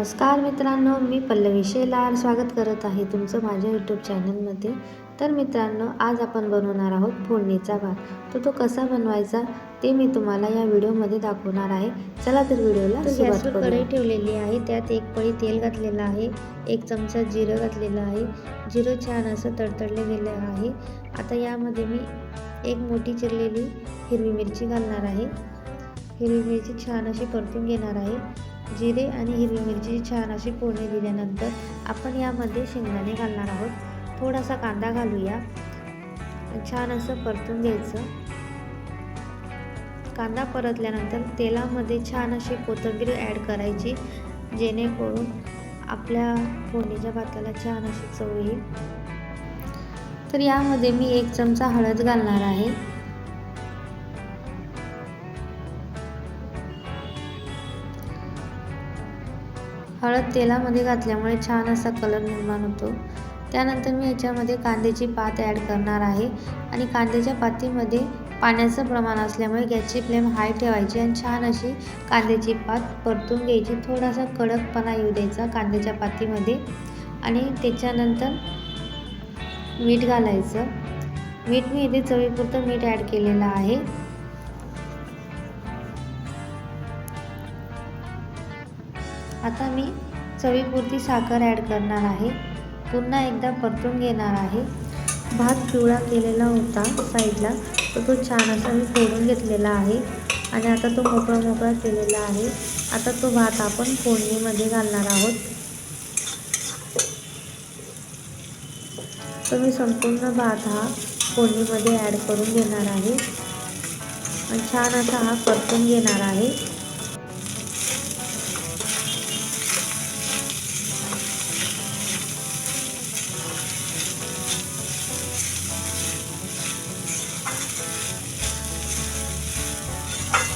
नमस्कार मित्रांनो मी पल्लवी शेलार स्वागत करत आहे तुमचं माझ्या यूट्यूब चॅनलमध्ये तर मित्रांनो आज आपण बनवणार आहोत फोडणीचा भात. तर तो कसा बनवायचा ते मी तुम्हाला या व्हिडिओमध्ये दाखवणार आहे. चला तर व्हिडिओला गॅसवर कढई ठेवलेली आहे. त्यात एक पळी तेल घातलेलं आहे. एक चमचा जिरं घातलेलं आहे. जिरं छान असं तडतडले गेलं आहे. आता यामध्ये मी एक मोठी चिरलेली हिरवी मिरची घालणार आहे. हिरवी मिरची छान अशी परतून घेणार आहे. जिरे आणि हिरवी मिरची छान अशी फोडणी दिल्यानंतर आपण यामध्ये शेंगदाणे घालणार आहोत. थोडासा कांदा घालूया. छान असं परतून घ्यायचं. कांदा परतल्यानंतर तेलामध्ये छान अशी कोथिंबीर ॲड करायची जेणेकरून आपल्या फोडणीच्या भाताला छान अशी चव येईल. तर यामध्ये मी एक चमचा हळद घालणार आहे. हळद तेलामध्ये घातल्यामुळे छान असा कलर निर्माण होतो. त्यानंतर मी याच्यामध्ये कांद्याची पात ॲड करणार आहे आणि कांद्याच्या पातीमध्ये पाण्याचं प्रमाण असल्यामुळे गॅसची फ्लेम हाय ठेवायची आणि छान अशी कांद्याची पात परतून घ्यायची. थोडासा कडकपणा येऊ द्यायचा कांद्याच्या पातीमध्ये आणि त्याच्यानंतर मीठ घालायचं. मीठ मी इथे चवीपुरतं मीठ ॲड केलेलं आहे. आता मी चवीपुरती साखर ॲड करणार आहे. पुन्हा एकदा परतून घेणार आहे. भात पिवळा केलेला होता साईडला तर तो छान असा मी फोडून घेतलेला आहे. आणि आता तो मोकळा मोकळा केलेला आहे. आता तो भात आपण फोडणीमध्ये घालणार आहोत. तर मी संपूर्ण भात हा फोडणीमध्ये ॲड करून घेणार आहे. आणि छान असा हा परतून घेणार आहे.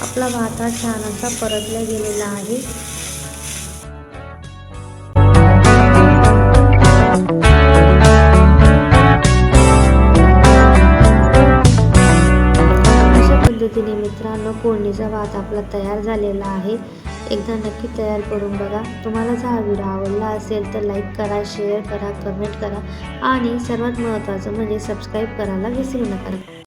आपला भात हा छान असा परतला गेलेला आहे. अशा पद्धतीने मित्रांनो फोडणीचा भात आपला तयार झालेला आहे. एकदा नक्की तयार करून बघा. तुम्हाला जर हा व्हिडिओ आवडला असेल तर लाईक करा शेअर करा कमेंट करा आणि सर्वात महत्त्वाचं म्हणजे सबस्क्राईब करायला विसरू नका.